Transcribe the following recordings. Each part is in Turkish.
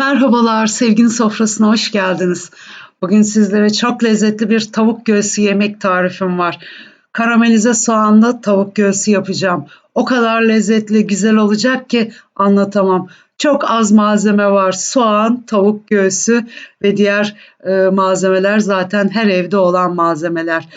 Merhabalar, sevginin sofrasına hoş geldiniz. Bugün sizlere çok lezzetli bir tavuk göğsü yemek tarifim var. Karamelize soğanlı tavuk göğsü yapacağım. O kadar lezzetli, güzel olacak ki anlatamam. Çok az malzeme var. Soğan, tavuk göğsü ve diğer e, malzemeler zaten her evde olan malzemeler.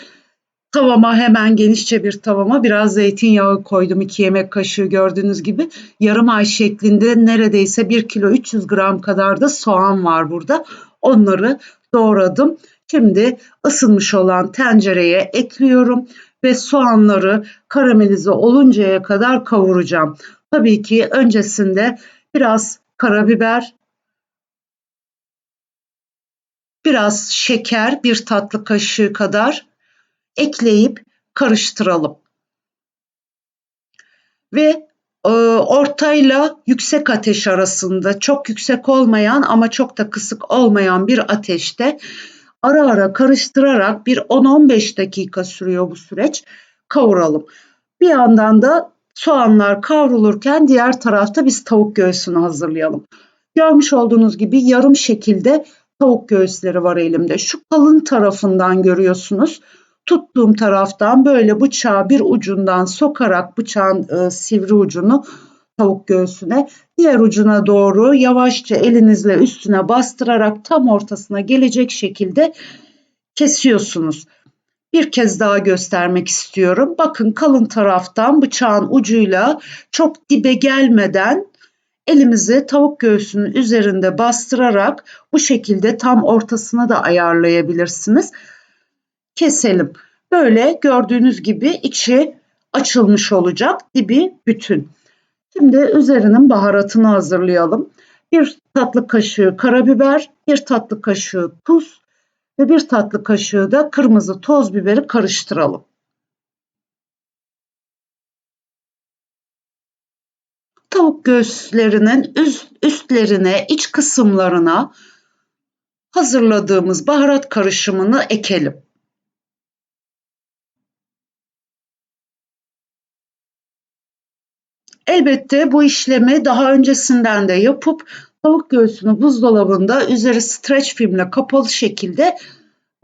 Tavama hemen genişçe bir tavama biraz zeytinyağı koydum. 2 yemek kaşığı gördüğünüz gibi. Yarım ay şeklinde neredeyse 1 kilo 300 gram kadar da soğan var burada. Onları doğradım. Şimdi ısınmış olan tencereye ekliyorum ve soğanları karamelize oluncaya kadar kavuracağım. Tabii ki öncesinde biraz karabiber, biraz şeker, bir tatlı kaşığı kadar ekleyip karıştıralım. Ve e, ortayla yüksek ateş arasında çok yüksek olmayan ama çok da kısık olmayan bir ateşte ara ara karıştırarak bir 10-15 dakika sürüyor bu süreç. Kavuralım. Bir yandan da soğanlar kavrulurken diğer tarafta biz tavuk göğsünü hazırlayalım. Görmüş olduğunuz gibi yarım şekilde tavuk göğüsleri var elimde. Şu kalın tarafından görüyorsunuz tuttuğum taraftan böyle bıçağı bir ucundan sokarak bıçağın e, sivri ucunu tavuk göğsüne diğer ucuna doğru yavaşça elinizle üstüne bastırarak tam ortasına gelecek şekilde kesiyorsunuz. Bir kez daha göstermek istiyorum. Bakın kalın taraftan bıçağın ucuyla çok dibe gelmeden elimizi tavuk göğsünün üzerinde bastırarak bu şekilde tam ortasına da ayarlayabilirsiniz keselim. Böyle gördüğünüz gibi içi açılmış olacak, dibi bütün. Şimdi üzerinin baharatını hazırlayalım. Bir tatlı kaşığı karabiber, bir tatlı kaşığı tuz ve bir tatlı kaşığı da kırmızı toz biberi karıştıralım. Tavuk göğüslerinin üst, üstlerine, iç kısımlarına hazırladığımız baharat karışımını ekelim. Elbette bu işlemi daha öncesinden de yapıp tavuk göğsünü buzdolabında üzeri streç filmle kapalı şekilde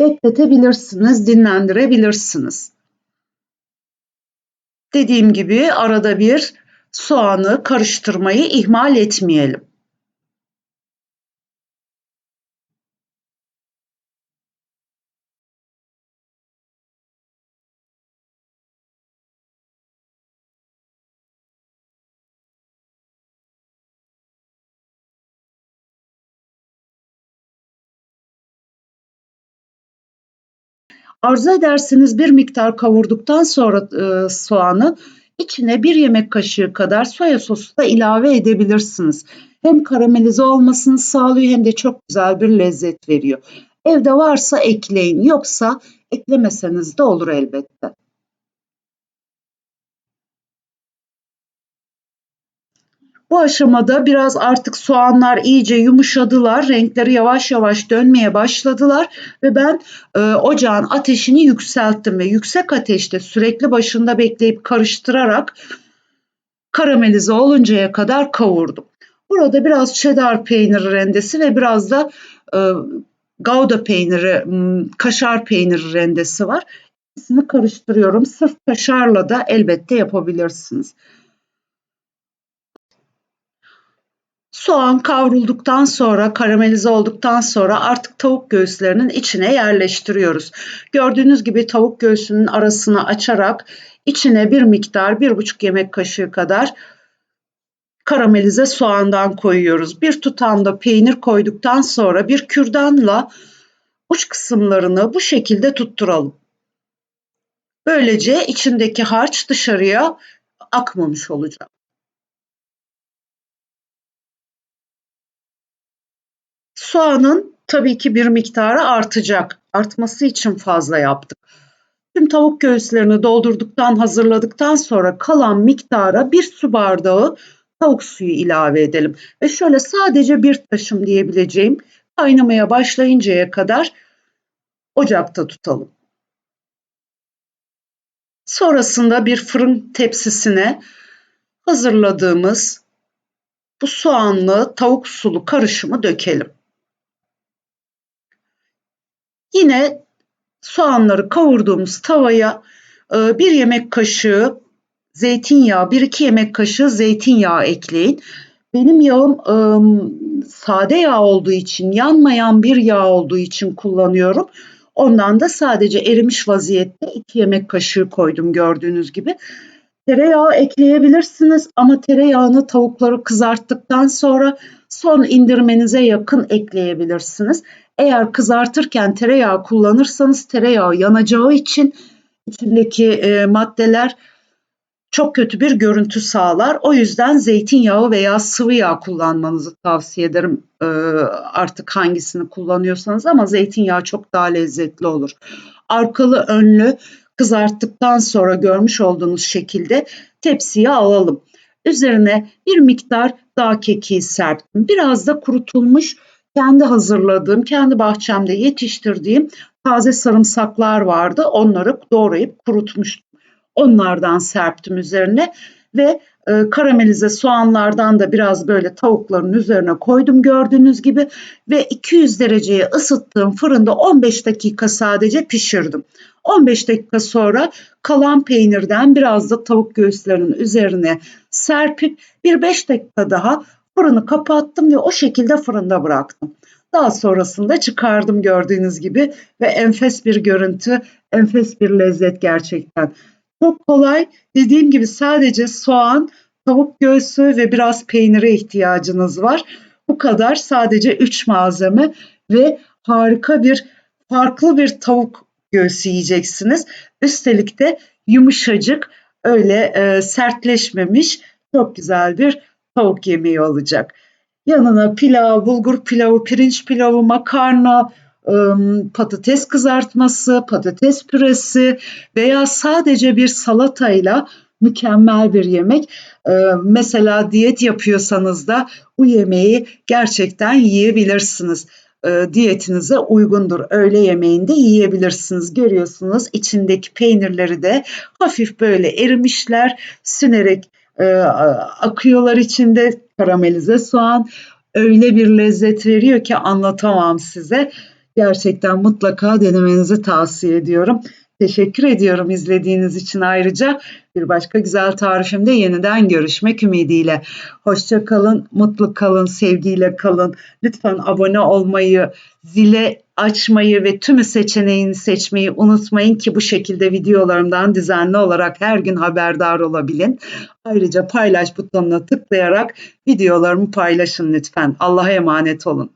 bekletebilirsiniz, dinlendirebilirsiniz. Dediğim gibi arada bir soğanı karıştırmayı ihmal etmeyelim. Arzu ederseniz bir miktar kavurduktan sonra e, soğanı içine bir yemek kaşığı kadar soya sosu da ilave edebilirsiniz. Hem karamelize olmasını sağlıyor hem de çok güzel bir lezzet veriyor. Evde varsa ekleyin yoksa eklemeseniz de olur elbette. Bu aşamada biraz artık soğanlar iyice yumuşadılar. Renkleri yavaş yavaş dönmeye başladılar ve ben e, ocağın ateşini yükselttim ve yüksek ateşte sürekli başında bekleyip karıştırarak karamelize oluncaya kadar kavurdum. Burada biraz cheddar peyniri rendesi ve biraz da e, gouda peyniri, kaşar peyniri rendesi var. İkisini karıştırıyorum. Sırf kaşarla da elbette yapabilirsiniz. Soğan kavrulduktan sonra, karamelize olduktan sonra artık tavuk göğüslerinin içine yerleştiriyoruz. Gördüğünüz gibi tavuk göğsünün arasını açarak içine bir miktar, bir buçuk yemek kaşığı kadar karamelize soğandan koyuyoruz. Bir tutamda peynir koyduktan sonra bir kürdanla uç kısımlarını bu şekilde tutturalım. Böylece içindeki harç dışarıya akmamış olacak. Soğanın tabii ki bir miktarı artacak. Artması için fazla yaptık. Tüm tavuk göğüslerini doldurduktan, hazırladıktan sonra kalan miktara bir su bardağı tavuk suyu ilave edelim. Ve şöyle sadece bir taşım diyebileceğim kaynamaya başlayıncaya kadar ocakta tutalım. Sonrasında bir fırın tepsisine hazırladığımız bu soğanlı tavuk sulu karışımı dökelim. Yine soğanları kavurduğumuz tavaya e, bir yemek kaşığı zeytinyağı, 1-2 yemek kaşığı zeytinyağı ekleyin. Benim yağım e, sade yağ olduğu için, yanmayan bir yağ olduğu için kullanıyorum. Ondan da sadece erimiş vaziyette 2 yemek kaşığı koydum gördüğünüz gibi. Tereyağı ekleyebilirsiniz ama tereyağını tavukları kızarttıktan sonra son indirmenize yakın ekleyebilirsiniz. Eğer kızartırken tereyağı kullanırsanız tereyağı yanacağı için içindeki e, maddeler çok kötü bir görüntü sağlar. O yüzden zeytinyağı veya sıvı yağ kullanmanızı tavsiye ederim. Ee, artık hangisini kullanıyorsanız ama zeytinyağı çok daha lezzetli olur. Arkalı önlü kızarttıktan sonra görmüş olduğunuz şekilde tepsiye alalım. Üzerine bir miktar dağ kekiği serptim. Biraz da kurutulmuş kendi hazırladığım, kendi bahçemde yetiştirdiğim taze sarımsaklar vardı. Onları doğrayıp kurutmuştum. Onlardan serptim üzerine ve e, karamelize soğanlardan da biraz böyle tavukların üzerine koydum gördüğünüz gibi ve 200 dereceye ısıttığım fırında 15 dakika sadece pişirdim. 15 dakika sonra kalan peynirden biraz da tavuk göğüslerinin üzerine serpip bir 5 dakika daha fırını kapattım ve o şekilde fırında bıraktım. Daha sonrasında çıkardım gördüğünüz gibi ve enfes bir görüntü, enfes bir lezzet gerçekten. Çok kolay. Dediğim gibi sadece soğan, tavuk göğsü ve biraz peynire ihtiyacınız var. Bu kadar sadece 3 malzeme ve harika bir farklı bir tavuk göğsü yiyeceksiniz. Üstelik de yumuşacık öyle e, sertleşmemiş çok güzel bir tavuk yemeği olacak. Yanına pilav, bulgur pilavı, pirinç pilavı, makarna, patates kızartması, patates püresi veya sadece bir salatayla mükemmel bir yemek. Mesela diyet yapıyorsanız da bu yemeği gerçekten yiyebilirsiniz. Diyetinize uygundur. Öğle yemeğinde yiyebilirsiniz. Görüyorsunuz içindeki peynirleri de hafif böyle erimişler, sünerek akıyorlar içinde karamelize soğan öyle bir lezzet veriyor ki anlatamam size. Gerçekten mutlaka denemenizi tavsiye ediyorum. Teşekkür ediyorum izlediğiniz için ayrıca. Bir başka güzel tarifimde yeniden görüşmek ümidiyle. Hoşça kalın, mutlu kalın, sevgiyle kalın. Lütfen abone olmayı, zile açmayı ve tümü seçeneğini seçmeyi unutmayın ki bu şekilde videolarımdan düzenli olarak her gün haberdar olabilin. Ayrıca paylaş butonuna tıklayarak videolarımı paylaşın lütfen. Allah'a emanet olun.